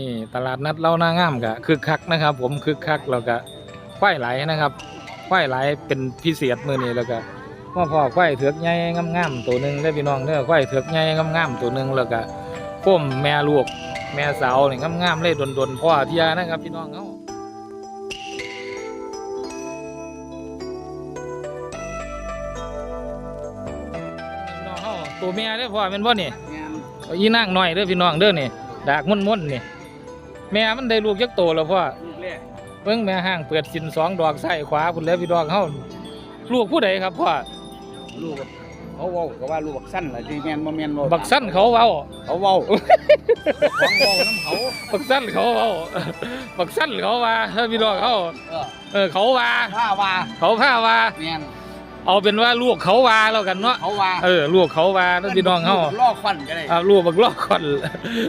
นี่ตลาดนัดเล่าหน้างามกะคึกคักนะครับ ผมคึกคักแล้วก็ควายไหลนะครับควายไหลเป็นพิเศษมื้อนี้แล้วก็ว่าพ่อควายเถือกใหญ่งามๆตัวหนึงได้อพี่น้องเด้อควายเถือกใหญ่งามๆตัวหนึงแล้วก็โค้มแม่ลูกแม่สาวนี่งามๆเลยดนๆพ่อเทียนะครับพี่น้องเฮาพี่น้องเฮาตัวแม่เด้อพ่อแม่นบ่นี่เอาอีนางน้อยเด้อพี่น้องเด้อนี่ดากม่วนๆนี่ แม่มันได้ลูกจักโตแล้วพ่อลูกแรกเบิ่งแม่ห้างเปิดสินสองดอกซ้ายขวาพุ่นแล้วพี่น้องเฮาลูกผู้ใดครับพ่อลูกเขาเว้าก็ว่าลูกบักสั้นล่ะที่แม่นบ่แม่นเว้าบักสั้นเขาเว้าเขาเว้าของเว้าน้ำเขาบักสั้นเขาเว้าบักสั้นเขาว่าถ้าพี่น้องเขาเออเออเขาว่าถ้าว่าเขาพาว่าแม่น เอาเป็นว่าลูกเขาว่าแล้วกันเนาะเขาว่าเออลูกเขาว่าถ้าพี่น้องเฮาล่อควันก็ได้อ่าลูกบักลอกก่อน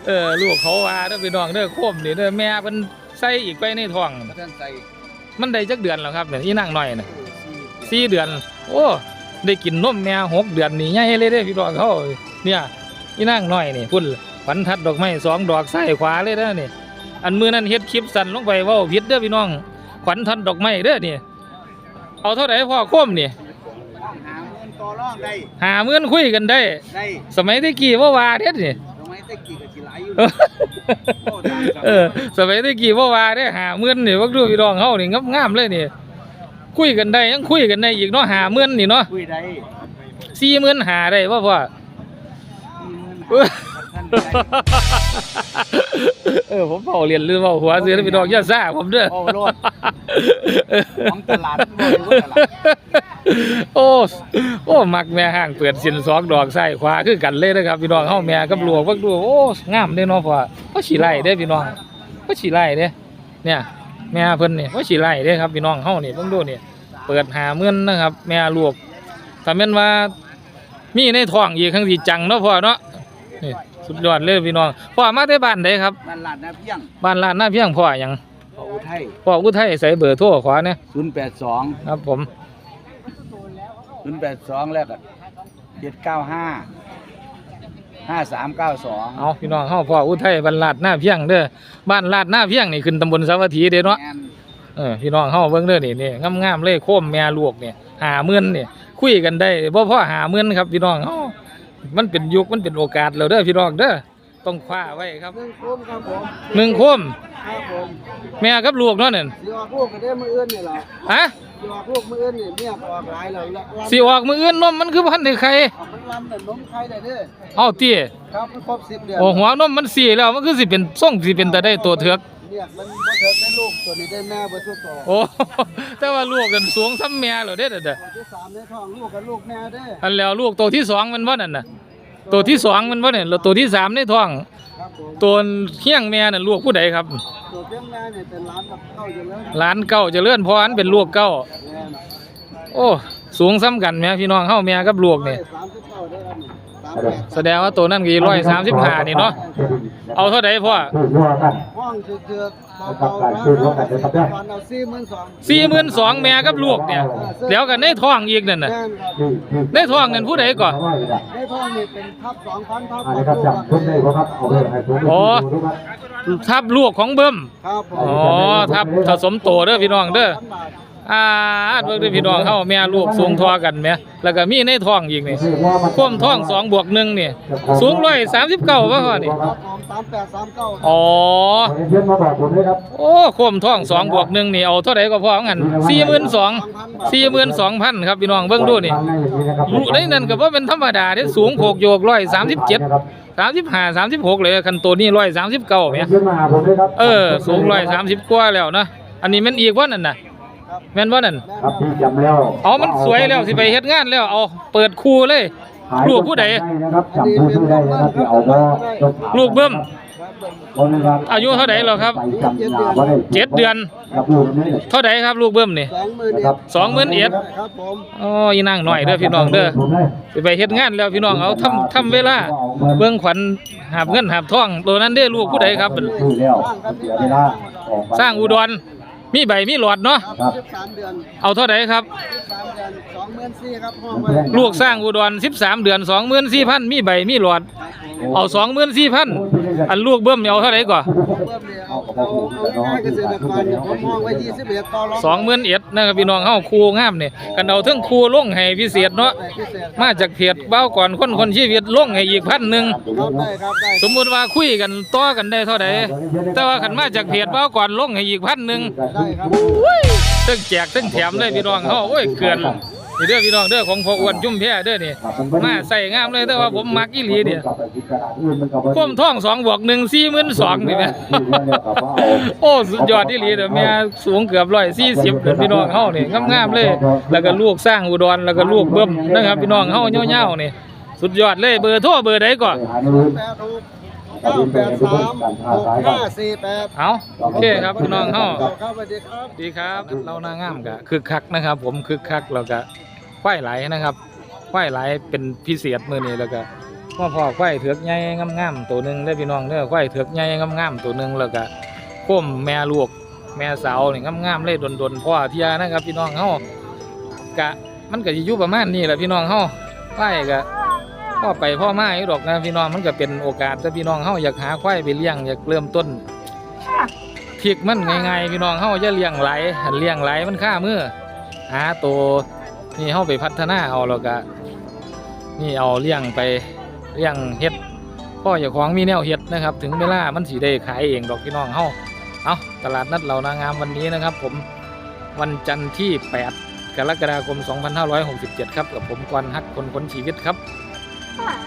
เออลูกเขาว่าถ้าพี่น้องเด้อโคมนี่เด้อแม่เพิ่นใส่อีกไปในท้องเพื่อนใส่มันได้จักเดือนแล้วครับเนี่ยอีนางน้อยน่ะสี่สี่เดือน โอ้ได้กินนมแม่หกเดือนนี่ใหญ่เลยเด้พี่น้องเขาเนี่ยอีนางน้อยนี่พุ่นขวัญทัดดอกไม้สองดอกซ้ายขวาเลยเด้อนี่อันมือนั้นเฮ็ดคลิปสั่นลงไปเว้าผิดเด้อพี่น้องขวัญทัดดอกไม้เด้อนี่เอาเท่าไหร่พ่อโคมนี่หาเงินต่ อรองได้หาเมื่อนคุยกันได้ ได้สมัยตะกี้ว่าว่าเด็ดนี่ทำไมตะกี้ก็สิหลายอยู่เออสมัยตะกี้ว่าว่าได้หาเมื่อนนี่วักดูพี่น้องเฮานี่งามๆเลยนี่คุยกันได้ยังคุยกันได้อีกเนาะหาเมื่อนนี่เนาะคุยได้สี่หมื่นหาได้ว่าพ่อเออท่านได้เออผมเผาเรียนเรื่องเผาหัวเสือแล้วพี่น้องอย่าซ่าผมเด้อเอาโลด ของตลาดบ่อยู่ตลาดโอ้โอ้มักแม่ห้างเปิดสินสองดอกซ้ายขวาคือกันเลยนะครับพี่น้องเฮาแม่กับหลวงเพิ่นดูโอ้งามเด้เนาะพ่อบ่สิไล่เด้พี่น้องบ่สิไล่เด้เนี่ยแม่เพิ่นนี่บ่สิไล่เด้ครับพี่น้องเฮานี่เบิ่งดูนี่เปิดหาเงินนะครับ แม่ลูกถ้าแม่นว่ามีในท้องอีกครั้งสิจังเนาะพ่อเนาะนี่สุดยอดเลยพี่น้องพ่อมาแต่บ้านใดครับนั่นลาดนาเพียงบ้านลาดหน้าเพียงพ่อหยัง เขาอุทัยพ่ออุทัยใส่เบอร์โทรขวาเนี่ย082ครับผม082แล้วก็795 5392เอาพี่น้องเฮาพ่ออุทัยบ้านลาดหน้าเพียงเด้อบ้านลาดหน้าเพียงนี่ขึ้นตำบลสาวัตถีเด้เนาะแม่นเออพี่น้องเฮาเบิ่งเด้อนี่นี่งามๆเลยโคมแม่ลูกนี่หาเมื่นนี่คุยกันได้บ่พอหาเมื่นครับพี่น้องเฮามันเป็นยุคมันเป็นโอกาสแล้วเด้อพี่น้องเด้อ ต้องคว้าไว้ครับหนึ่งโคมครับผมหนึ่งโคมครับผมแม่กับลูกเนาะนั่นสิออกลูกก็ได้มื้ออื่นนี่ล่ะฮะสิออกลูกมื้ออื่นนี่เมียก็ออกหลายแล้วละวันสิออกมื้ออื่นนมมันคือบ่ทันได้ไข่เอามันลำแต่นมไข่ได้เด้อเอาติครับมันครบ10เดือนโอ้หัวนมมันสีแล้วมันคือสิเป็นส่งสิเป็นตาได้ตัวเถือกเนี่ยมันบ่เถิดได้ลูกตัวนี้ได้แม่บ่ทุกตัวโอ้แต่ว่าลูกกันสูงซ้ำแม่เหรอเด้อเด้อเด้อตัวที่สามในท้องลูกกับลูกแม่เด้ออันแล้วลูกตัวที่สองมันว่านั่นน่ะ ตัวที่สองมันว่าเนี่ยแล้วตัวที่สามในท้อง ครับผมตัวเฮี้ยงแม่น่ะลูกผู้ใดครับ ตัวเพียงแม่เนี่ยเป็นร้านกับข้าวอยู่แล้วหลานเก้าเจะเลื่อนพรเป็นลูกเก้า แม่น่ะโอ้ สูงซ้ำกันแม่พี่น้องเฮาแม่กับลูกนี่ สามสิบเก้าได้ครับสาม แปดแสดงว่าตัวนั้นกี่ร้อยสามสิบห้านี่เนาะเอาเท่าใดพ่อคือว่ากันห้องคือคือเบาๆนะวันเอาสี่หมื่นสองสี่หมื่นสองแม่กับลูกเนี่ยเดี๋ยวกันในท้องอีกนั่นน่ะแม่นครับที่ที่ในท้องนั่นผู้ใดก่อนในท้องนี่เป็นทับสองพันทับอันนี้ครับจับทุนได้บ่ครับเอาไปให้ทุนอ๋อดูครับทับลูกของเบิ่มครับผมอ๋อทับผสมโตเด้อพี่น้องเด้อพันบาท อ่าเบิ่งเด้อพี่น้องเฮาแม่ลูกสูงทอกันแหมแล้วก็มีในท้องอีกนี่คือว่ามันความท้องสองบวกหนึ่งนี่สูงร้อยสามสิบเก้าป่ะพ่อนี่ครับผมสามแปดสามเก้าอ๋อขอเรียนมาบอกผมด้วยครับโอ้ความท้องสองบวกหนึ่งนี่เอาเท่าไหร่ก็พองั้นสี่หมื่นสองสี่หมื่นสองพันครับพี่น้องเบิ่งดูนี่ฟังได้อย่างนี้นะครับลูกได้นั่นก็ว่าเป็นธรรมดาที่สูงโขกโยกร้อยสามสิบเจ็ดสามสิบห้าสามสิบหกเลยคันตัวนี้ร้อยสามสิบเก้าเรีเนี่ยยนมาหาผมด้วยครับเออ สูงร้อยสามสิบกว่าแล้วนะอันนี้แมันอีกว่านั่นน่ะ แม่นว่านั่นครับที่จำแล้วเอามันสวยแล้วสิไปเฮ็ดงานแล้วเอาเปิดคู่เลยลูกผู้ใดนะครับจำผู้ได้นะครับที่เอาบ่จบลูกเบิ่มคนนะครับอายุเท่าไหร่แล้วครับไปจำยาบ่ได้เจ็ดเดือนกับลูกนี่เท่าไหร่ครับลูกเบิ่มนี่สองหมื่นเอ็ดสองหมื่นเอ็ดครับผมอ๋ออีนางหน่อยเด้อพี่น้องเด้อผมได้สิไปเฮ็ดงานแล้วพี่น้องเอาทำทำเวลาเบิ่งขวัญหาบเงินหาบทองตัวนั้นเด้อลูกผู้ใดครับคือแล้วเสียเวลาออกไปสร้างอุดร มีใบมีหลอดเนาะครับสิบสามเดือนเอาเท่าไหร่ครับสิบสามเดือนสององหมื่นสี่ครับห้องไว้ลูกสร้างอุดร13เดือน24,000มีใบมีหลอด เอา24,000อันลูกเบิ่มนี่เอาเท่าไหร่ก่อเพิ่มเลยเอาเอาเอาง่ายๆเกษตรกรเนี่ยผมห้องไว้ยี่สิบเอ็ดต่อรองสองหมื่นเอ็ด นะครับพี่น้องเฮาครูงามนี่กันเอาเทั้งครูลงให้พิเศษเนาะพิเศษมาจากเพจเบ้าก่อนคนคนชีวิตลงให้อีกพันหนึ่งครับได้ครับได้สมมุติว่าคุยกันต่อกันได้เท่าใดแต่ว่าขันมาจากเพจเบ้าก่อนลงให้อีกพันหนึ่งได้ครับ เทั้งแจกเทั้งแถมเลยพี่น้องเฮาโอ้ยเกินนี่ เด้อพี่น้องเด้อของพ่ออ้วนจุ่มแพ้เด้อนี่มาใส่งามเลยแต่ว่าผมมักอีหลีเนี่ยคว่มท้องสองบวกหนึ่งสี่หมื่นสองนี่แหมโอ้สุดยอดที่หลีเด้อแม่สูงเกือบร้อยสี่สิบเด้อพี่น้องเฮานี่งามๆเลย แล้วก็ลูกสร้างอุดรแล้วก็ลูกเบิ่มนะครับพี่น้องเฮาเหี่ยวๆนี่สุดยอดเลยเบอร์โทรเบอร์ใดก่อนแปดหก เก้าแปดสามหกห้าสี่แปดเอาโอเคครับพี่น้องเฮาครับสวัสดีครับดีครับเราหน้างามกะคึกคักนะครับผมคึกคักแล้วก็ควายไหลนะครับควายไหลเป็นพิเศษมื้อนี้แล้วก็พ่อพ่อควายเถือกใหญ่งามๆตัวหนึงได้อพี่น้องเด้อควายเถือกใหญ่งามๆตัวหนึงแล้วก็โค้มแม่ลูกแม่สาวนี่งามๆเลยดนๆพ่อเทียนะครับ พี่น้องเฮากะมันก็สิอยู่ประมาณนี้แหละพี่น้องเฮาควายก็ พ่อไปพ่อมาอยู่ดอกนะพี่น้องมันก็เป็นโอกาสถ้าพี่น้องเฮาอยากหาควายไปเลี้ยงอยากเริ่มต้นพริกมันง่ายๆพี่น้องเฮาจะเลี้ยงไหลเลี้ยงไหลมันค่ามือหาตัวนี่เฮาไปพัฒนาเอาแล้วก็นี่เอาเลี้ยงไปเลี้ยงเฮ็ดพ่อเจ้าของมีแนวเฮ็ดนะครับ ถึงเวลามันสิได้ขายเองดอกพี่น้องเฮาเอาตลาดนัดเหล่านางงามวันนี้นะครับ ผมวันจันทร์ที่ 8 กรกฎาคม 2567 ครับกับผมกวนฮักคนคนชีวิตครับ 不买